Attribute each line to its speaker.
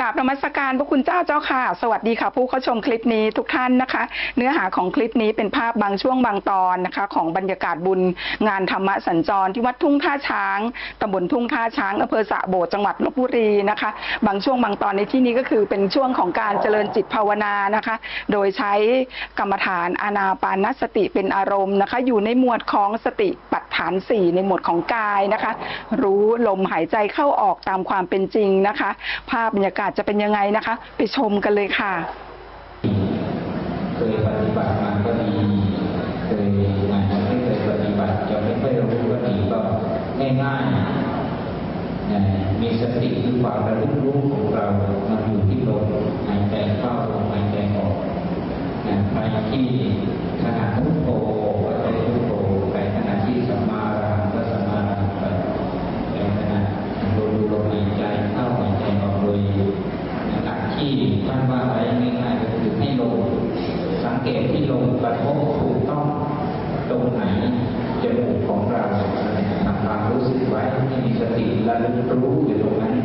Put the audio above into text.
Speaker 1: กราบนมัสการพระคุณเจ้าเจ้าค่ะ สวัสดีค่ะ ผู้เข้าชมคลิปนี้ทุกท่านนะคะ เนื้อหาของคลิปนี้เป็นภาพบางช่วงบางตอนนะคะ ของบรรยากาศบุญงานธรรมสัญจรที่วัดทุ่งท่าช้างตำบลทุ่งท่าช้างอำเภอสะโบดจังหวัดลบบุรีนะคะ บางช่วงบางตอนในที่นี้ก็คือเป็นช่วงของการเจริญจิตภาวนานะคะ โดยใช้กรรมฐานอานาปานสติเป็นอารมณ์นะคะ อยู่ในหมวดของสติปัฏฐานสี่ในหมวดของกายนะคะ รู้ลมหายใจเข้าออกตามความเป็นจริงนะคะ ภาพบรรยากาศาศจะเป็นยังไงนะคะ ไปชมกันเลยค่ะ
Speaker 2: เคยปฏิบัติมาก็ดีเคยงาจจะไม่เคยปฏิบัติจะไม่ค่อยรู้ว่าดีก็ง่ายๆมีสติคือความระลึกรู้ ที่ท่านว่าไว้ง่ายๆก็คือให้ลงสังเกตที่ลงกระทบถูกต้องตรงไหนจมูกของเราทำความรู้สึกไว้ให้มีสติระลึกรู้อยู่ตรงนั้น